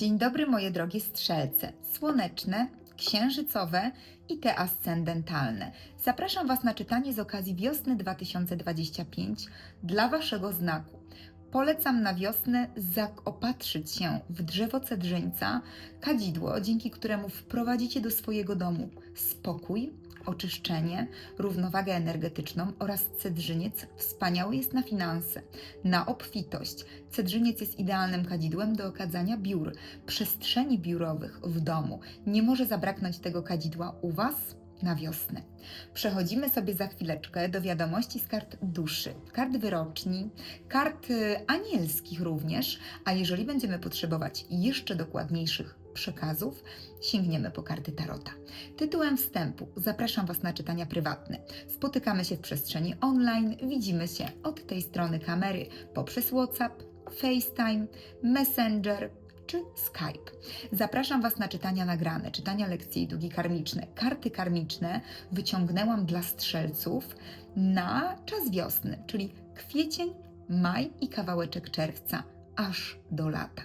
Dzień dobry, moje drogie strzelce, słoneczne, księżycowe i te ascendentalne. Zapraszam Was na czytanie z okazji wiosny 2025 dla Waszego znaku. Polecam na wiosnę zaopatrzyć się w drzewo cedrzyńca, kadzidło, dzięki któremu wprowadzicie do swojego domu spokój, oczyszczenie, równowagę energetyczną oraz cedrzyniec wspaniały jest na finanse, na obfitość. Cedrzyniec jest idealnym kadzidłem do okadzania biur, przestrzeni biurowych w domu. Nie może zabraknąć tego kadzidła u Was na wiosnę. Przechodzimy sobie za chwileczkę do wiadomości z kart duszy, kart wyroczni, kart y, anielskich również, a jeżeli będziemy potrzebować jeszcze dokładniejszych przekazów, sięgniemy po karty Tarota. Tytułem wstępu zapraszam Was na czytania prywatne. Spotykamy się w przestrzeni online, widzimy się od tej strony kamery poprzez WhatsApp, FaceTime, Messenger czy Skype. Zapraszam Was na czytania nagrane, czytania lekcji i długi karmiczne. Karty karmiczne wyciągnęłam dla strzelców na czas wiosny, czyli kwiecień, maj i kawałeczek czerwca, aż do lata.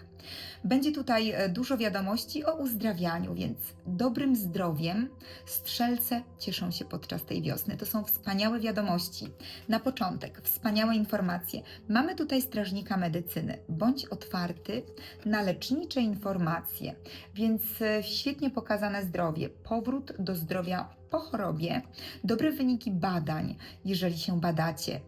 Będzie tutaj e, dużo wiadomości o uzdrawianiu, więc dobrym zdrowiem strzelce cieszą się podczas tej wiosny. To są wspaniałe wiadomości. Na początek, wspaniałe informacje. Mamy tutaj strażnika medycyny. Bądź otwarty na lecznicze informacje, więc e, świetnie pokazane zdrowie, powrót do zdrowia po chorobie, dobre wyniki badań, jeżeli się badacie.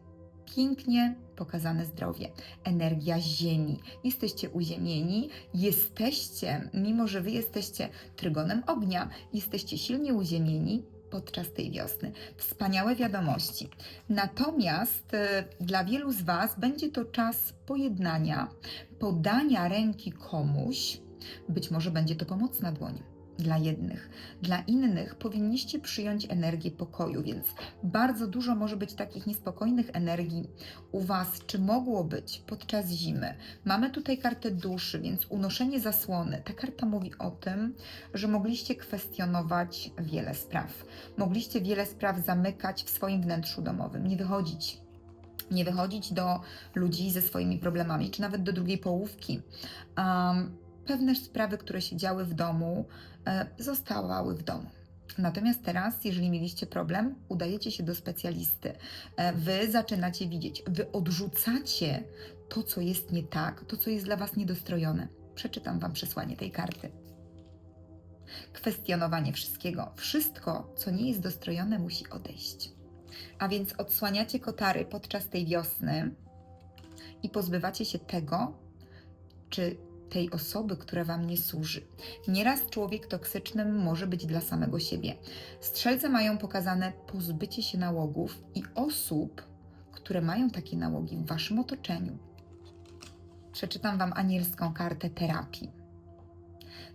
Pięknie pokazane zdrowie, energia Ziemi. Jesteście uziemieni, jesteście, mimo że Wy jesteście trygonem ognia, jesteście silnie uziemieni podczas tej wiosny. Wspaniałe wiadomości. Natomiast e, dla wielu z Was będzie to czas pojednania, podania ręki komuś. Być może będzie to pomocna dłoń dla jednych. Dla innych powinniście przyjąć energię pokoju, więc bardzo dużo może być takich niespokojnych energii u Was, czy mogło być podczas zimy. Mamy tutaj kartę duszy, więc unoszenie zasłony. Ta karta mówi o tym, że mogliście kwestionować wiele spraw. Mogliście wiele spraw zamykać w swoim wnętrzu domowym, nie wychodzić nie wychodzić do ludzi ze swoimi problemami, czy nawet do drugiej połówki. Um, pewne sprawy, które się działy w domu, e, zostawały w domu. Natomiast teraz, jeżeli mieliście problem, udajecie się do specjalisty. E, Wy zaczynacie widzieć, wy odrzucacie to, co jest nie tak, to, co jest dla Was niedostrojone. Przeczytam Wam przesłanie tej karty. Kwestionowanie wszystkiego. Wszystko, co nie jest dostrojone, musi odejść. A więc odsłaniacie kotary podczas tej wiosny i pozbywacie się tego, czy tej osoby, która Wam nie służy. Nieraz człowiek toksycznym może być dla samego siebie. Strzelce mają pokazane pozbycie się nałogów i osób, które mają takie nałogi w Waszym otoczeniu. Przeczytam Wam anielską kartę terapii.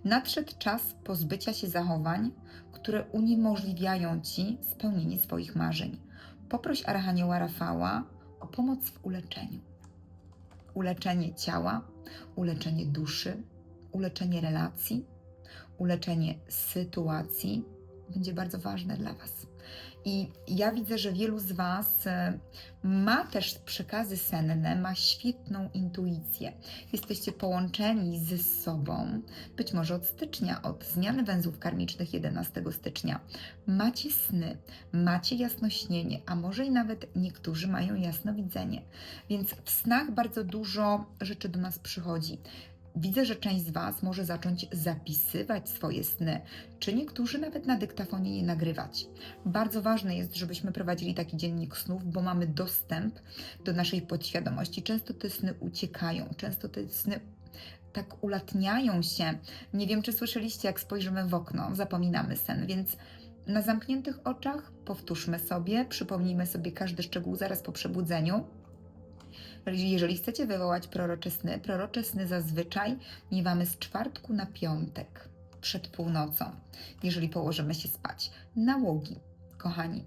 Nadszedł czas pozbycia się zachowań, które uniemożliwiają Ci spełnienie swoich marzeń. Poproś Archanioła Rafała o pomoc w uleczeniu. Uleczenie ciała, uleczenie duszy, uleczenie relacji, uleczenie sytuacji będzie bardzo ważne dla Was. I ja widzę, że wielu z Was e, ma też przekazy senne, ma świetną intuicję. Jesteście połączeni ze sobą, być może od stycznia, od zmiany węzłów karmicznych 11 stycznia. Macie sny, macie jasnośnienie, a może i nawet niektórzy mają jasnowidzenie. Więc w snach bardzo dużo rzeczy do nas przychodzi. Widzę, że część z Was może zacząć zapisywać swoje sny, czy niektórzy nawet na dyktafonie je nagrywać. Bardzo ważne jest, żebyśmy prowadzili taki dziennik snów, bo mamy dostęp do naszej podświadomości. Często te sny uciekają, często te sny tak ulatniają się. Nie wiem, czy słyszeliście, jak spojrzymy w okno, zapominamy sen, więc na zamkniętych oczach powtórzmy sobie, przypomnijmy sobie każdy szczegół zaraz po przebudzeniu. Jeżeli chcecie wywołać prorocze sny, prorocze zazwyczaj miewamy z czwartku na piątek przed północą, jeżeli położymy się spać. Nałogi, kochani.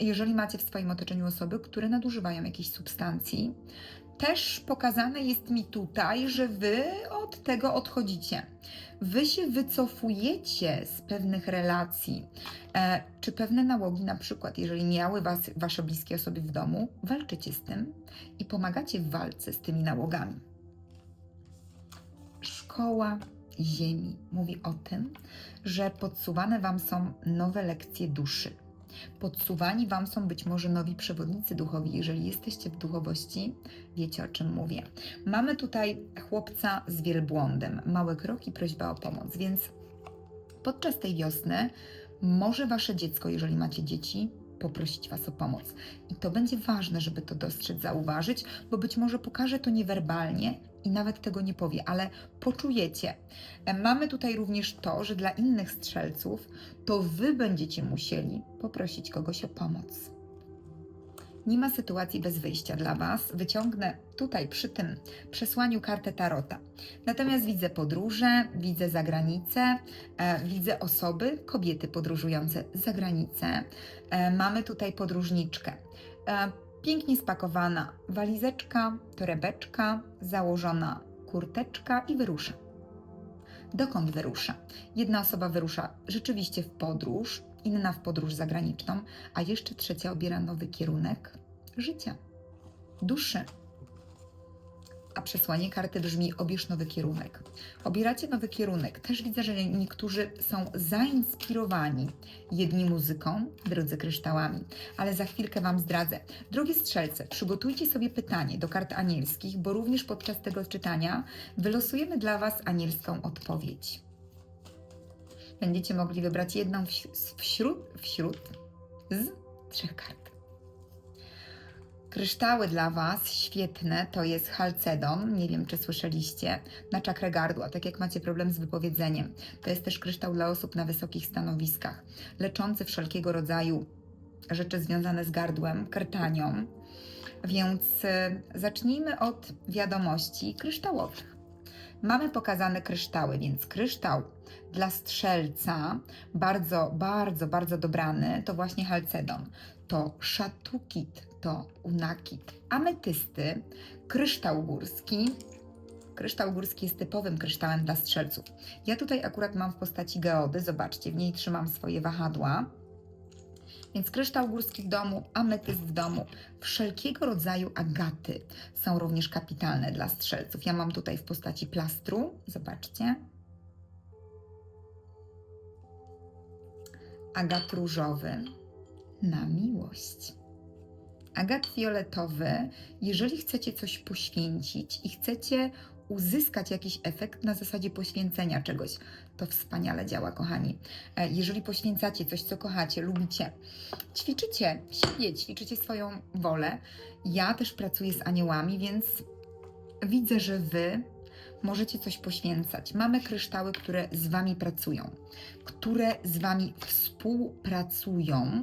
Jeżeli macie w swoim otoczeniu osoby, które nadużywają jakiejś substancji, też pokazane jest mi tutaj, że wy od tego odchodzicie. Wy się wycofujecie z pewnych relacji, e, czy pewne nałogi, na przykład, jeżeli miały was wasze bliskie osoby w domu, walczycie z tym i pomagacie w walce z tymi nałogami. Szkoła Ziemi mówi o tym, że podsuwane Wam są nowe lekcje duszy. Podsuwani Wam są być może nowi przewodnicy duchowi. Jeżeli jesteście w duchowości, wiecie o czym mówię. Mamy tutaj chłopca z wielbłądem, małe kroki, prośba o pomoc, więc podczas tej wiosny może Wasze dziecko, jeżeli macie dzieci, poprosić Was o pomoc. I to będzie ważne, żeby to dostrzec, zauważyć, bo być może pokaże to niewerbalnie i nawet tego nie powie, ale poczujecie. E, Mamy tutaj również to, że dla innych strzelców to Wy będziecie musieli poprosić kogoś o pomoc. Nie ma sytuacji bez wyjścia dla Was. Wyciągnę tutaj przy tym przesłaniu kartę Tarota. Natomiast widzę podróże, widzę zagranicę, e, widzę osoby, kobiety podróżujące za granicę. E, mamy tutaj podróżniczkę. E, pięknie spakowana walizeczka, torebeczka, założona kurteczka i wyrusza. Dokąd wyrusza? Jedna osoba wyrusza rzeczywiście w podróż, inna w podróż zagraniczną, a jeszcze trzecia obiera nowy kierunek życia, duszy. A przesłanie karty brzmi: obierz nowy kierunek. Obieracie nowy kierunek. Też widzę, że niektórzy są zainspirowani jedni muzyką, drudzy kryształami, ale za chwilkę Wam zdradzę. Drogie strzelce, przygotujcie sobie pytanie do kart anielskich, bo również podczas tego czytania wylosujemy dla Was anielską odpowiedź. Będziecie mogli wybrać jedną wś- wśród, wśród z trzech kart. Kryształy dla Was świetne to jest halcedon, nie wiem czy słyszeliście, na czakrę gardła, tak jak macie problem z wypowiedzeniem. To jest też kryształ dla osób na wysokich stanowiskach, leczący wszelkiego rodzaju rzeczy związane z gardłem, krtanią. Więc y, zacznijmy od wiadomości kryształowych. Mamy pokazane kryształy, więc kryształ dla strzelca, bardzo, bardzo, bardzo dobrany, to właśnie halcedon. To szatukit, to unakit. Ametysty, kryształ górski. Kryształ górski jest typowym kryształem dla strzelców. Ja tutaj akurat mam w postaci geody, zobaczcie, w niej trzymam swoje wahadła. Więc kryształ górski w domu, ametyst w domu, wszelkiego rodzaju agaty są również kapitalne dla strzelców. Ja mam tutaj w postaci plastru, zobaczcie. Agat różowy na miłość. Agat fioletowy, jeżeli chcecie coś poświęcić i chcecie uzyskać jakiś efekt na zasadzie poświęcenia czegoś, to wspaniale działa, kochani. E, Jeżeli poświęcacie coś, co kochacie, lubicie, ćwiczycie siebie, ćwiczycie swoją wolę. Ja też pracuję z aniołami, więc widzę, że Wy możecie coś poświęcać. Mamy kryształy, które z Wami pracują, które z Wami współpracują.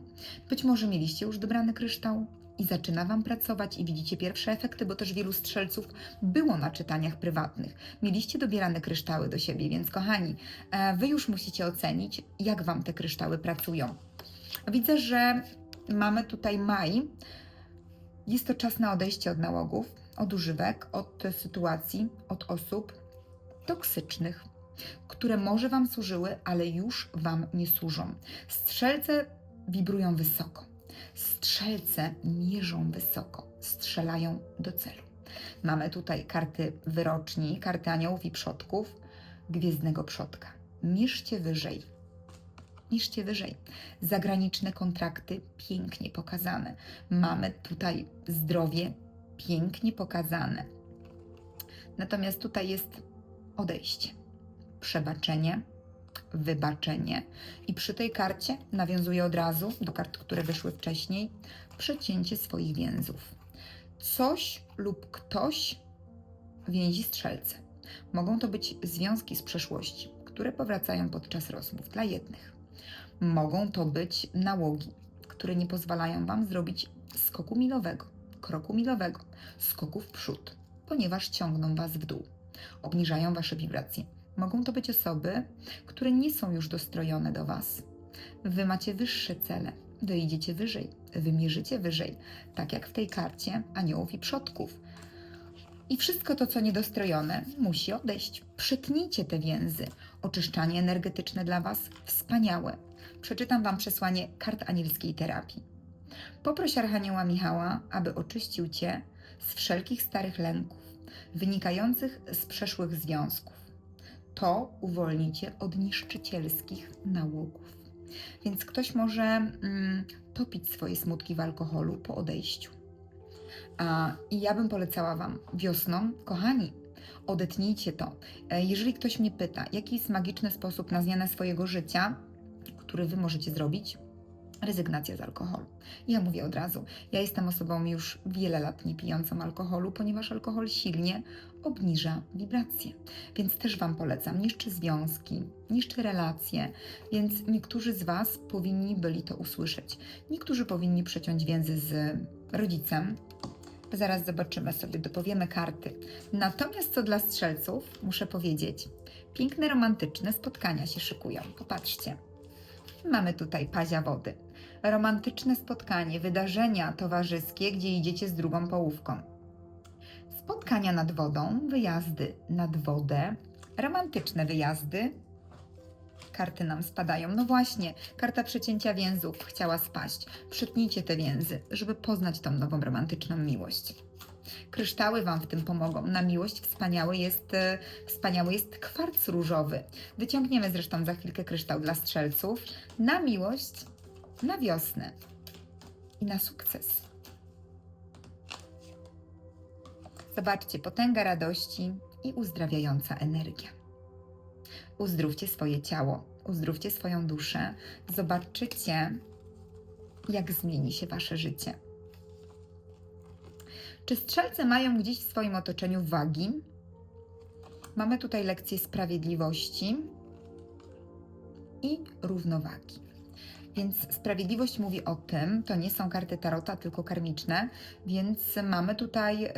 Być może mieliście już dobrany kryształ i zaczyna Wam pracować i widzicie pierwsze efekty, bo też wielu strzelców było na czytaniach prywatnych. Mieliście dobierane kryształy do siebie, więc kochani, e, Wy już musicie ocenić, jak Wam te kryształy pracują. Widzę, że mamy tutaj maj. Jest to czas na odejście od nałogów, od używek, od sytuacji, od osób toksycznych, które może Wam służyły, ale już Wam nie służą. Strzelce wibrują wysoko. Strzelce mierzą wysoko, strzelają do celu. Mamy tutaj karty wyroczni, karty aniołów i przodków, gwiezdnego przodka. Mierzcie wyżej. Mierzcie wyżej. Zagraniczne kontrakty pięknie pokazane. Mamy tutaj zdrowie pięknie pokazane. Natomiast tutaj jest odejście, przebaczenie, wybaczenie. I przy tej karcie nawiązuję od razu do kart, które wyszły wcześniej, przecięcie swoich więzów. Coś lub ktoś więzi strzelce. Mogą to być związki z przeszłości, które powracają podczas rozmów dla jednych. Mogą to być nałogi, które nie pozwalają Wam zrobić skoku milowego, kroku milowego, skoku w przód, ponieważ ciągną Was w dół, obniżają Wasze wibracje. Mogą to być osoby, które nie są już dostrojone do Was. Wy macie wyższe cele, wy idziecie wyżej, wy mierzycie wyżej, tak jak w tej karcie aniołów i przodków. I wszystko to, co niedostrojone, musi odejść. Przytnijcie te więzy. Oczyszczanie energetyczne dla Was wspaniałe. Przeczytam Wam przesłanie kart anielskiej terapii. Poproś Archanioła Michała, aby oczyścił Cię z wszelkich starych lęków, wynikających z przeszłych związków. To uwolni Cię od niszczycielskich nałogów. Więc ktoś może mm, topić swoje smutki w alkoholu po odejściu. A, I ja bym polecała Wam wiosną, kochani, odetnijcie to. E, Jeżeli ktoś mnie pyta, jaki jest magiczny sposób na zmianę swojego życia, który Wy możecie zrobić, rezygnacja z alkoholu. Ja mówię od razu, ja jestem osobą już wiele lat nie pijącą alkoholu, ponieważ alkohol silnie obniża wibracje. Więc też Wam polecam, niszczy związki, niszczy relacje, więc niektórzy z Was powinni byli to usłyszeć. Niektórzy powinni przeciąć więzy z rodzicem. Zaraz zobaczymy sobie, dopowiemy karty. Natomiast co dla strzelców, muszę powiedzieć, piękne, romantyczne spotkania się szykują. Popatrzcie. Mamy tutaj pazia wody. Romantyczne spotkanie, wydarzenia towarzyskie, gdzie idziecie z drugą połówką. Spotkania nad wodą, wyjazdy nad wodę, romantyczne wyjazdy. Karty nam spadają. No właśnie, karta przecięcia więzów chciała spaść. Przytnijcie te więzy, żeby poznać tą nową romantyczną miłość. Kryształy Wam w tym pomogą. Na miłość wspaniały jest, e, wspaniały jest kwarc różowy. Wyciągniemy zresztą za chwilkę kryształ dla strzelców. Na miłość, na wiosnę i na sukces. Zobaczcie, potęga radości i uzdrawiająca energia. Uzdrówcie swoje ciało, uzdrówcie swoją duszę. Zobaczycie, jak zmieni się Wasze życie. Czy strzelce mają gdzieś w swoim otoczeniu wagi? Mamy tutaj lekcję sprawiedliwości i równowagi. Więc sprawiedliwość mówi o tym, to nie są karty tarota, tylko karmiczne, więc mamy tutaj y,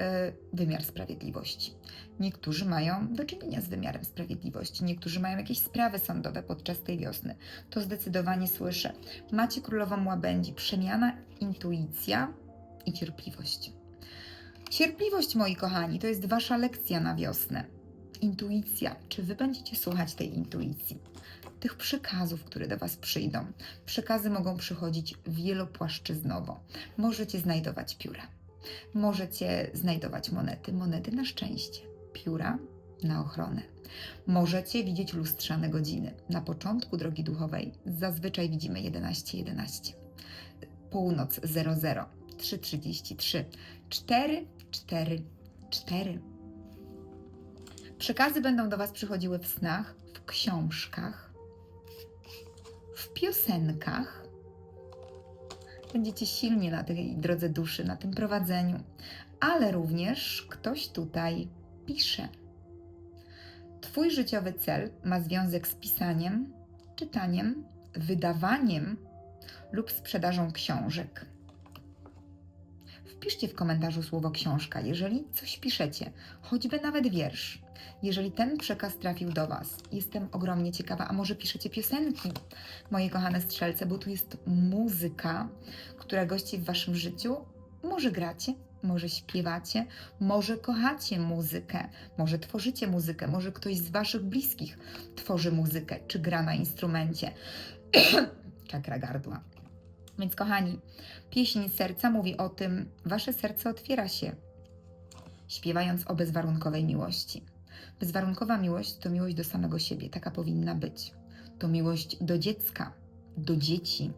wymiar sprawiedliwości. Niektórzy mają do czynienia z wymiarem sprawiedliwości, niektórzy mają jakieś sprawy sądowe podczas tej wiosny. To zdecydowanie słyszę. Macie królową łabędzi, przemiana, intuicja i cierpliwość. Cierpliwość, moi kochani, to jest wasza lekcja na wiosnę. Intuicja. Czy wy będziecie słuchać tej intuicji? Tych przekazów, które do was przyjdą. Przekazy mogą przychodzić wielopłaszczyznowo. Możecie znajdować pióra. Możecie znajdować monety. Monety na szczęście. Pióra na ochronę. Możecie widzieć lustrzane godziny. Na początku drogi duchowej zazwyczaj widzimy 11.11. 11. Północ 00. 3.33. 4, 4, 4. Przekazy będą do Was przychodziły w snach, w książkach, w piosenkach. Będziecie silnie na tej drodze duszy, na tym prowadzeniu, ale również ktoś tutaj pisze. Twój życiowy cel ma związek z pisaniem, czytaniem, wydawaniem lub sprzedażą książek. Wpiszcie w komentarzu słowo książka, jeżeli coś piszecie, choćby nawet wiersz. Jeżeli ten przekaz trafił do Was, jestem ogromnie ciekawa, a może piszecie piosenki, moje kochane strzelce, bo tu jest muzyka, która gości w Waszym życiu. Może gracie, może śpiewacie, może kochacie muzykę, może tworzycie muzykę, może ktoś z Waszych bliskich tworzy muzykę, czy gra na instrumencie. Czakra gardła. Więc kochani, pieśń serca mówi o tym, wasze serce otwiera się, śpiewając o bezwarunkowej miłości. Bezwarunkowa miłość to miłość do samego siebie, taka powinna być. To miłość do dziecka, do dzieci.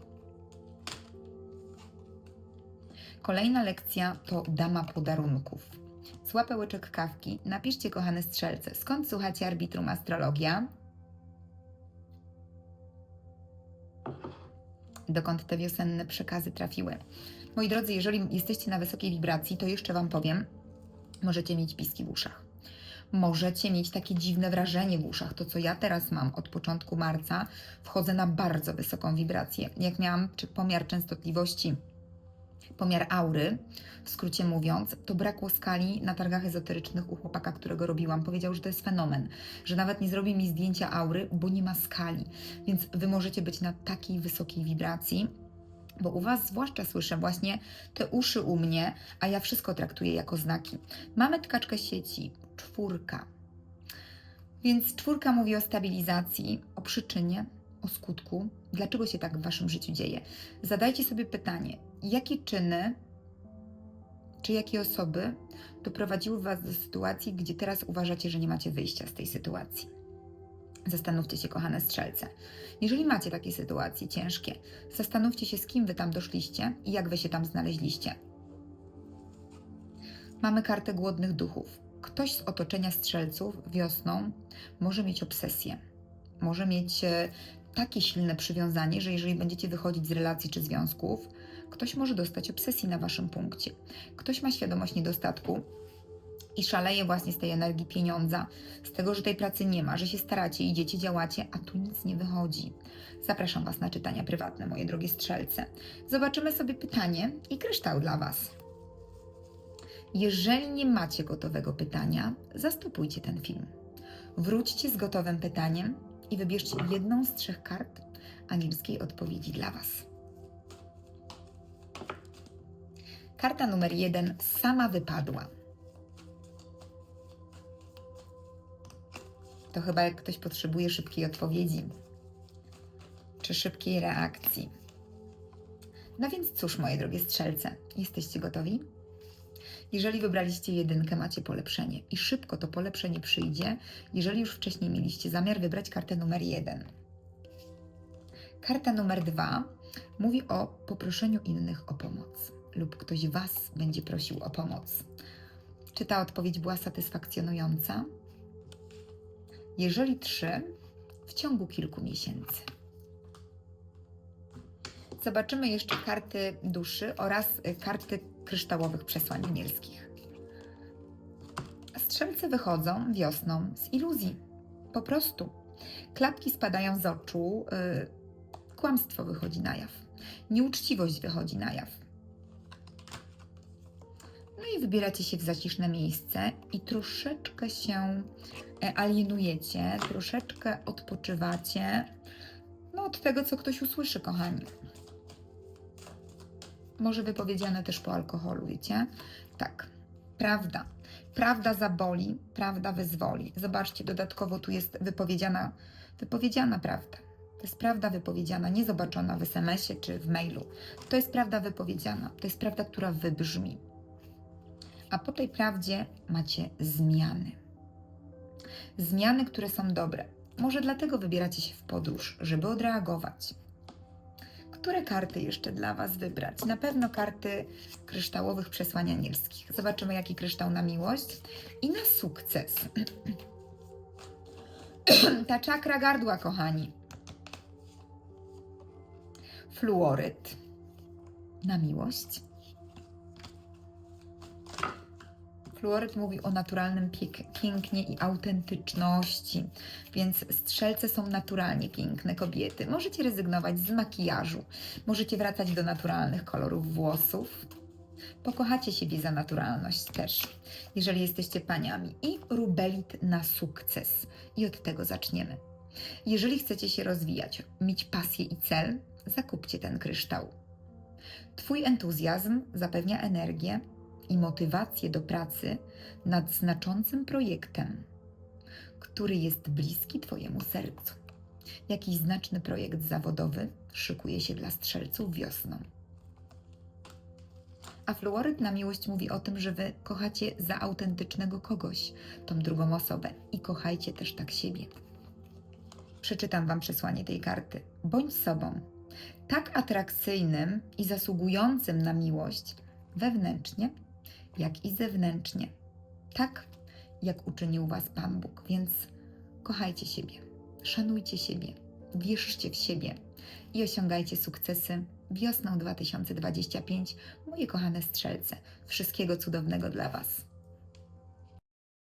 Kolejna lekcja to dama podarunków. Złapę łyczek kawki. Napiszcie, kochane strzelce, skąd słuchacie arbitrum astrologia? Dokąd te wiosenne przekazy trafiły. Moi drodzy, jeżeli jesteście na wysokiej wibracji, to jeszcze Wam powiem, możecie mieć piski w uszach. Możecie mieć takie dziwne wrażenie w uszach. To, co ja teraz mam od początku marca, wchodzę na bardzo wysoką wibrację. Jak miałam pomiar częstotliwości, pomiar aury, w skrócie mówiąc, to brakło skali na targach ezoterycznych u chłopaka, którego robiłam. Powiedział, że to jest fenomen, że nawet nie zrobi mi zdjęcia aury, bo nie ma skali. Więc Wy możecie być na takiej wysokiej wibracji, Bo u Was zwłaszcza słyszę właśnie te uszy u mnie, a ja wszystko traktuję jako znaki. Mamy tkaczkę sieci, czwórka. Więc czwórka mówi o stabilizacji, o przyczynie, o skutku. Dlaczego się tak w Waszym życiu dzieje? Zadajcie sobie pytanie, jakie czyny czy jakie osoby doprowadziły Was do sytuacji, gdzie teraz uważacie, że nie macie wyjścia z tej sytuacji? Zastanówcie się, kochane strzelce. Jeżeli macie takie sytuacje ciężkie, zastanówcie się, z kim Wy tam doszliście i jak Wy się tam znaleźliście. Mamy kartę głodnych duchów. Ktoś z otoczenia strzelców wiosną może mieć obsesję. Może mieć e, takie silne przywiązanie, że jeżeli będziecie wychodzić z relacji czy związków, ktoś może dostać obsesji na waszym punkcie. Ktoś ma świadomość niedostatku i szaleje właśnie z tej energii pieniądza, z tego, że tej pracy nie ma, że się staracie, idziecie, działacie, a tu nic nie wychodzi. Zapraszam Was na czytania prywatne, moje drogie strzelce. Zobaczymy sobie pytanie i kryształ dla Was. Jeżeli nie macie gotowego pytania, zastopujcie ten film. Wróćcie z gotowym pytaniem i wybierzcie jedną z trzech kart anielskiej odpowiedzi dla Was. Karta numer jeden sama wypadła. To chyba jak ktoś potrzebuje szybkiej odpowiedzi czy szybkiej reakcji. No więc cóż, moje drogie strzelce, jesteście gotowi? Jeżeli wybraliście jedynkę, macie polepszenie i szybko to polepszenie przyjdzie, jeżeli już wcześniej mieliście zamiar wybrać kartę numer jeden. Karta numer dwa mówi o poproszeniu innych o pomoc lub ktoś Was będzie prosił o pomoc. Czy ta odpowiedź była satysfakcjonująca? Jeżeli trzy, w ciągu kilku miesięcy. Zobaczymy jeszcze karty duszy oraz y, karty kryształowych przesłań anielskich. Strzelce wychodzą wiosną z iluzji. Po prostu. Klapki spadają z oczu, yy, kłamstwo wychodzi na jaw, nieuczciwość wychodzi na jaw. Wybieracie się w zaciszne miejsce i troszeczkę się e, alienujecie, troszeczkę odpoczywacie no, od tego, co ktoś usłyszy, kochani. Może wypowiedziane też po alkoholu, wiecie? Tak, prawda. Prawda zaboli, prawda wyzwoli. Zobaczcie, dodatkowo tu jest wypowiedziana, wypowiedziana prawda. To jest prawda wypowiedziana, nie zobaczona w SMS-ie czy w mailu. To jest prawda wypowiedziana, to jest prawda, która wybrzmi. A po tej prawdzie macie zmiany. Zmiany, które są dobre. Może dlatego wybieracie się w podróż, żeby odreagować. Które karty jeszcze dla Was wybrać? Na pewno karty kryształowych przesłań anielskich. Zobaczymy, jaki kryształ na miłość i na sukces. Ta czakra gardła, kochani. Fluoryt na miłość. Fluoryt mówi o naturalnym pięknie i autentyczności, więc strzelce są naturalnie piękne kobiety. Możecie rezygnować z makijażu, możecie wracać do naturalnych kolorów włosów. Pokochacie siebie za naturalność też, jeżeli jesteście paniami. I rubelit na sukces. I od tego zaczniemy. Jeżeli chcecie się rozwijać, mieć pasję i cel, zakupcie ten kryształ. Twój entuzjazm zapewnia energię, i motywację do pracy nad znaczącym projektem, który jest bliski Twojemu sercu. Jakiś znaczny projekt zawodowy szykuje się dla strzelców wiosną. A fluoryt na miłość mówi o tym, że Wy kochacie za autentycznego kogoś, tą drugą osobę i kochajcie też tak siebie. Przeczytam Wam przesłanie tej karty. Bądź sobą, tak atrakcyjnym i zasługującym na miłość wewnętrznie jak i zewnętrznie. Tak, jak uczynił Was Pan Bóg. Więc kochajcie siebie, szanujcie siebie, wierzcie w siebie i osiągajcie sukcesy wiosną 2025. Moje kochane strzelce, wszystkiego cudownego dla Was.